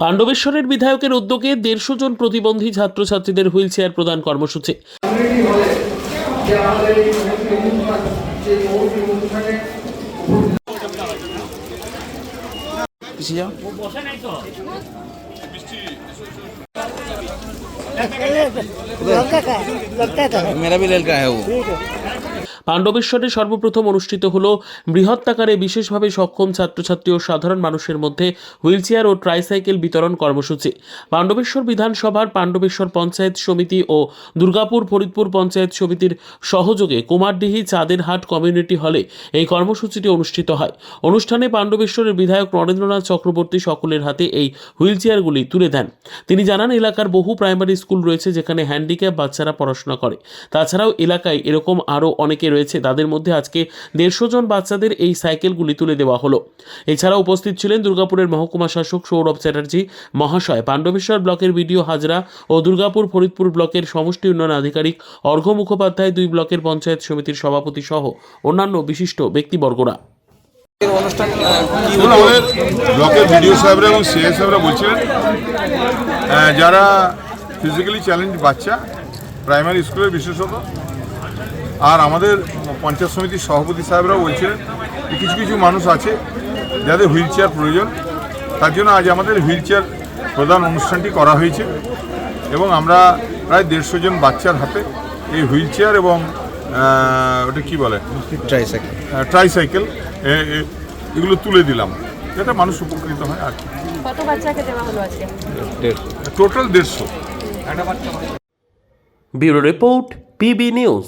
পাণ্ডবেশ্বরের বিধায়কের উদ্যোগে দেড়শো জন প্রতিবন্ধী ছাত্রছাত্রীদের হুইল চেয়ার প্রদান কর্মসূচি কমিউনিটি হলে যে আমাদের এই সমস্ত অনুষ্ঠান যে মৌখিক অনুষ্ঠানে পিছিয়ে যাও लगता का है लगता का है मेरा भी लड़का है वो ठीक है পাণ্ডবেশ্বরে সর্বপ্রথম অনুষ্ঠিত হল বৃহত্তাকারে বিশেষভাবে সক্ষম ছাত্রছাত্রী ও সাধারণ মানুষের মধ্যে হুইলচেয়ার ও ট্রাইসাইকেল বিতরণ কর্মসূচি। পাণ্ডবেশ্বর বিধানসভার পাণ্ডবেশ্বর পঞ্চায়েত সমিতি ও দুর্গাপুর ফরিদপুর পঞ্চায়েত সমিতির সহযোগে কুমারডিহি চাঁদেরহাট কমিউনিটি হলে এই কর্মসূচিটি অনুষ্ঠিত হয়। অনুষ্ঠানে পাণ্ডবেশ্বরের বিধায়ক নরেন্দ্রনাথ চক্রবর্তী সকলের হাতে এই হুইলচেয়ারগুলি তুলে দেন। তিনি জানান, এলাকার বহু প্রাইমারি স্কুল রয়েছে যেখানে হ্যান্ডিক্যাপ বাচ্চারা পড়াশোনা করে। তাছাড়াও এলাকায় এরকম আরও অনেকে রয়েছে তাদের মধ্যে আজকে দেড়শো জন বাচ্চাদের এই সাইকেলগুলি তুলে দেওয়া হলো। এছাড়া উপস্থিত ছিলেন দুর্গাপুরের মহকুমা শাসক সৌরভ চ্যাটার্জি, মহাশয় পাণ্ডবেশ্বর ব্লকের বিডিও হাজরা ও দুর্গাপুর ফরিদপুর ব্লকের সমষ্টি উন্নয়ন আধিকারিক অর্ঘ মুখোপাধ্যায় দুই ব্লকের পঞ্চায়েত সমিতির সভাপতি সহ অন্যান্য বিশিষ্ট ব্যক্তিবর্গরা। আমাদের ব্লকের বিডিও সাহেবরা এবং সিএস সাহেবরা বলছিলেন যারা ফিজিক্যালি চ্যালেঞ্জ বাচ্চা প্রাইমারি স্কুলের বিশেষত আর আমাদের পঞ্চায়েত সমিতির সভাপতি সাহেবরাও বলছিলেন যে কিছু কিছু মানুষ আছে যাদের হুইল চেয়ার প্রয়োজন। তার জন্য আজ আমাদের হুইল চেয়ার প্রদান অনুষ্ঠানটি করা হয়েছে এবং আমরা প্রায় দেড়শো জন বাচ্চার হাতে এই হুইল চেয়ার এবং ওটা কি বলে? ট্রাইসাইকেল ট্রাইসাইকেল এগুলো তুলে দিলাম। যাতে মানুষ উপকৃত হয় আর কি। কত বাচ্চাকে দেওয়া হলো আজকে? টোটাল দেড়শো। Bureau report PB news.